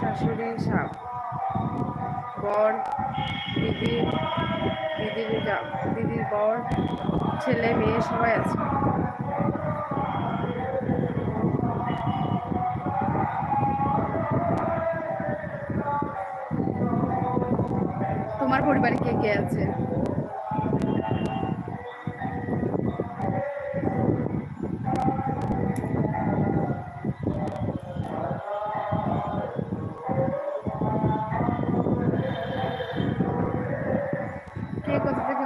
শাশুড়ি সাপ বর, দিদি, দিদির দিদির বর, ছেলে, মেয়ে সবাই আছে। তোমার পরিবারে কে কে আছে?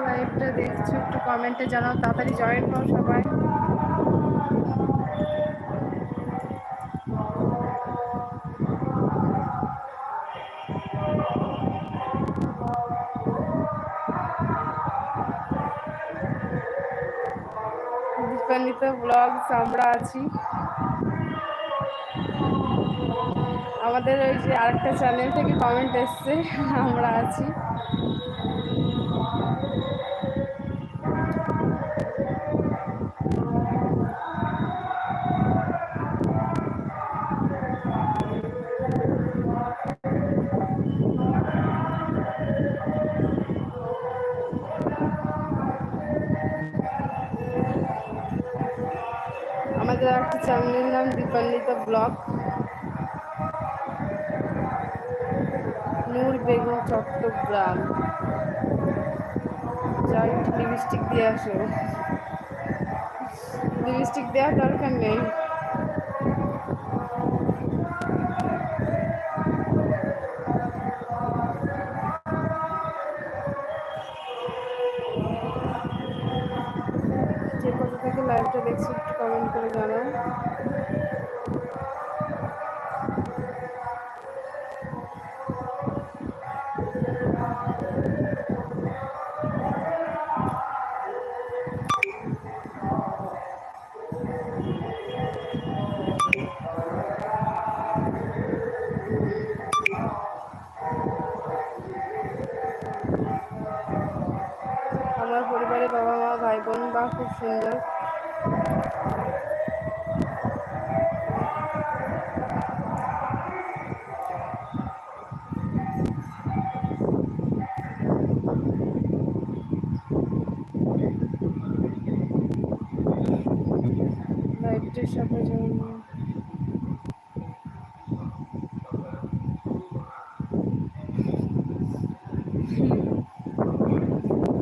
লাইভটা দেখছ, একটু কমেন্টে জানাও, তাড়াতাড়ি জয়েন হও সবাই। দীপান্বিত ব্লগস আমরা আছি। আমাদের ওই যে আরেকটা চ্যানেল থেকে কমেন্ট এসছে, আমরা আছি। আমাদের একটা চ্যানেলের নাম দীপান্বিতা ব্লগ। নূর বেগম চট্টগ্রাম। যাই লিপস্টিক দিয়ে আসো। লিপস্টিক দেওয়ার দরকার নেই। লাইভটা দেখছি, একটু কমেন্ট করে জানাও আমার পরিবারে বাবা মা ভাই বোন বা খুব সুন্দর।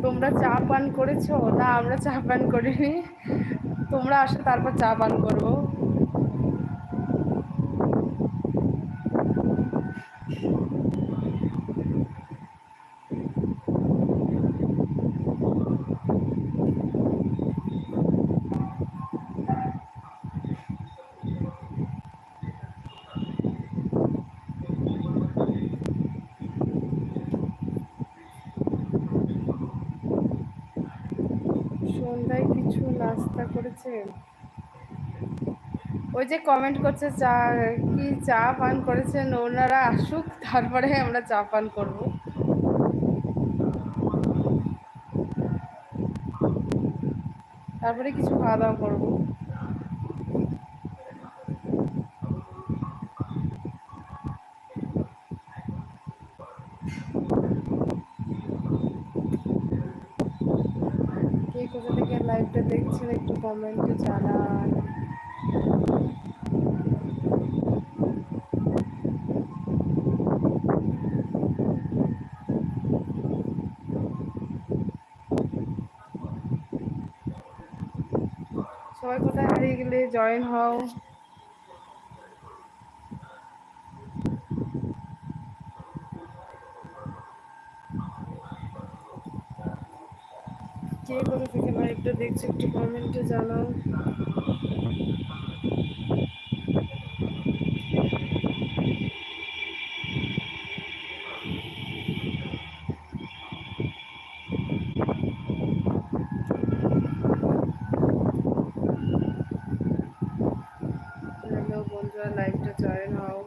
তোমরা চা পান করেছ? না আমরা চা পান করিনি। তোমরা আসো তারপর চা পান করব। কিছু নাস্তা করেছেন ওই যে কমেন্ট করছে, চা, কি চা পান করেছেন? ওনারা আসুক, তারপরে আমরা চা পান করব। তারপরে কিছু খাওয়া দাওয়া করব কে কোথা থেকে লাইভটা দেখছেন একটু কমেন্টে জানান। সবাই কোথায় হারিয়ে গেলে জয়েন হও। কে কোথা থেকে লাইভটা দেখছ একটু কমেন্টে জানাও। বন্ধুরা লাইভটা জয়েন হও।